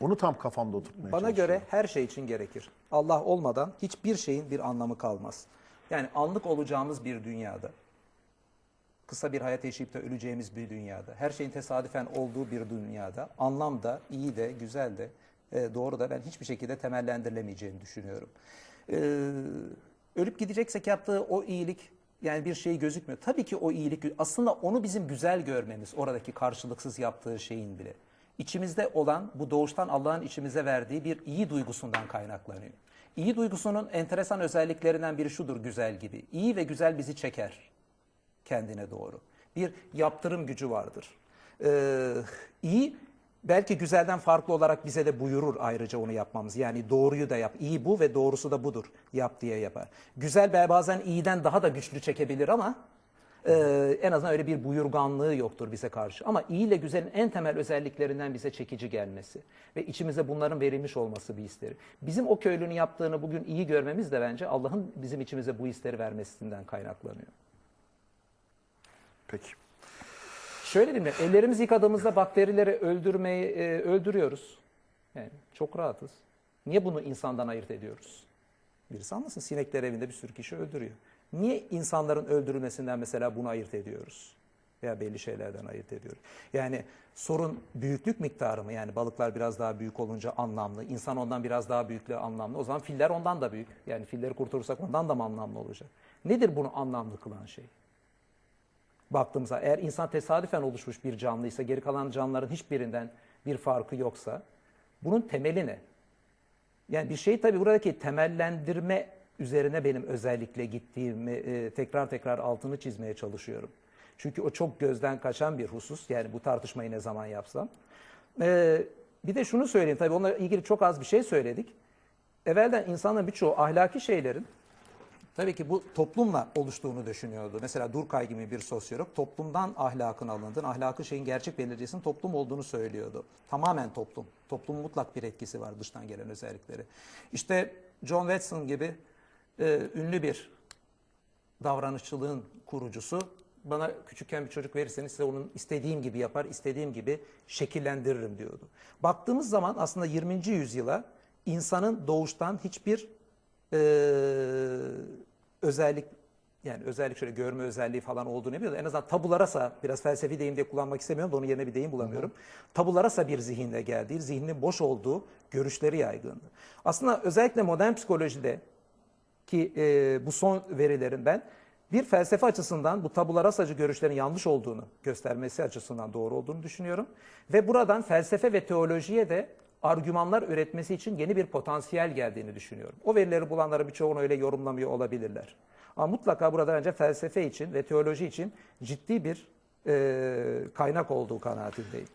Onu tam kafamda oturtmaya Bana göre her şey için gerekir. Allah olmadan hiçbir şeyin bir anlamı kalmaz. Yani anlık olacağımız bir dünyada, kısa bir hayat yaşayıp da öleceğimiz bir dünyada, her şeyin tesadüfen olduğu bir dünyada, anlam da, iyi de, güzel de, e, doğru da ben hiçbir şekilde temellendirilemeyeceğini düşünüyorum. Ee, ölüp gideceksek yaptığı o iyilik yani bir şey gözükmüyor. Tabii ki o iyilik aslında onu bizim güzel görmemiz oradaki karşılıksız yaptığı şeyin bile. İçimizde olan bu doğuştan Allah'ın içimize verdiği bir iyi duygusundan kaynaklanıyor. İyi duygusunun enteresan özelliklerinden biri şudur güzel gibi. İyi ve güzel bizi çeker kendine doğru. Bir yaptırım gücü vardır. Ee, iyi belki güzelden farklı olarak bize de buyurur ayrıca onu yapmamız. Yani doğruyu da yap. İyi bu ve doğrusu da budur. Yap diye yapar. Güzel bazen iyiden daha da güçlü çekebilir ama e, en azından öyle bir buyurganlığı yoktur bize karşı. Ama iyi ile güzelin en temel özelliklerinden bize çekici gelmesi ve içimize bunların verilmiş olması bir hisleri. Bizim o köylünün yaptığını bugün iyi görmemiz de bence Allah'ın bizim içimize bu hisleri vermesinden kaynaklanıyor. Peki. Şöyle diyeyim ben, ellerimizi yıkadığımızda bakterileri öldürmeyi e, öldürüyoruz. Yani çok rahatız. Niye bunu insandan ayırt ediyoruz? Birisi anlasın sinekler evinde bir sürü kişi öldürüyor. Niye insanların öldürülmesinden mesela bunu ayırt ediyoruz? Veya belli şeylerden ayırt ediyoruz. Yani sorun büyüklük miktarı mı? Yani balıklar biraz daha büyük olunca anlamlı, insan ondan biraz daha büyüklüğü anlamlı. O zaman filler ondan da büyük. Yani filleri kurtarırsak ondan da mı anlamlı olacak? Nedir bunu anlamlı kılan şey? baktığımızda eğer insan tesadüfen oluşmuş bir canlıysa geri kalan canlıların hiçbirinden bir farkı yoksa bunun temeli ne? Yani bir şey tabii buradaki temellendirme üzerine benim özellikle gittiğimi e, tekrar tekrar altını çizmeye çalışıyorum. Çünkü o çok gözden kaçan bir husus. Yani bu tartışmayı ne zaman yapsam. E, bir de şunu söyleyeyim tabii onunla ilgili çok az bir şey söyledik. Evvelden insanların birçoğu ahlaki şeylerin Tabii ki bu toplumla oluştuğunu düşünüyordu. Mesela Durkheim gibi bir sosyolog toplumdan ahlakın alındığını, ahlakı şeyin gerçek belirleyicisinin toplum olduğunu söylüyordu. Tamamen toplum. Toplumun mutlak bir etkisi var dıştan gelen özellikleri. İşte John Watson gibi e, ünlü bir davranışçılığın kurucusu bana küçükken bir çocuk verirseniz size onun istediğim gibi yapar, istediğim gibi şekillendiririm diyordu. Baktığımız zaman aslında 20. yüzyıla insanın doğuştan hiçbir e, özellik yani özellik şöyle görme özelliği falan olduğunu biliyordu. En azından tabularasa biraz felsefi deyim diye kullanmak istemiyorum da onun yerine bir deyim bulamıyorum. Tabularasa bir zihinle geldiği, zihninin boş olduğu görüşleri yaygındı. Aslında özellikle modern psikolojide ki e, bu son verilerin ben bir felsefe açısından bu tabularasacı görüşlerin yanlış olduğunu göstermesi açısından doğru olduğunu düşünüyorum. Ve buradan felsefe ve teolojiye de argümanlar üretmesi için yeni bir potansiyel geldiğini düşünüyorum. O verileri bulanlara birçoğunu öyle yorumlamıyor olabilirler. Ama mutlaka burada bence felsefe için ve teoloji için ciddi bir e, kaynak olduğu kanaatindeyim.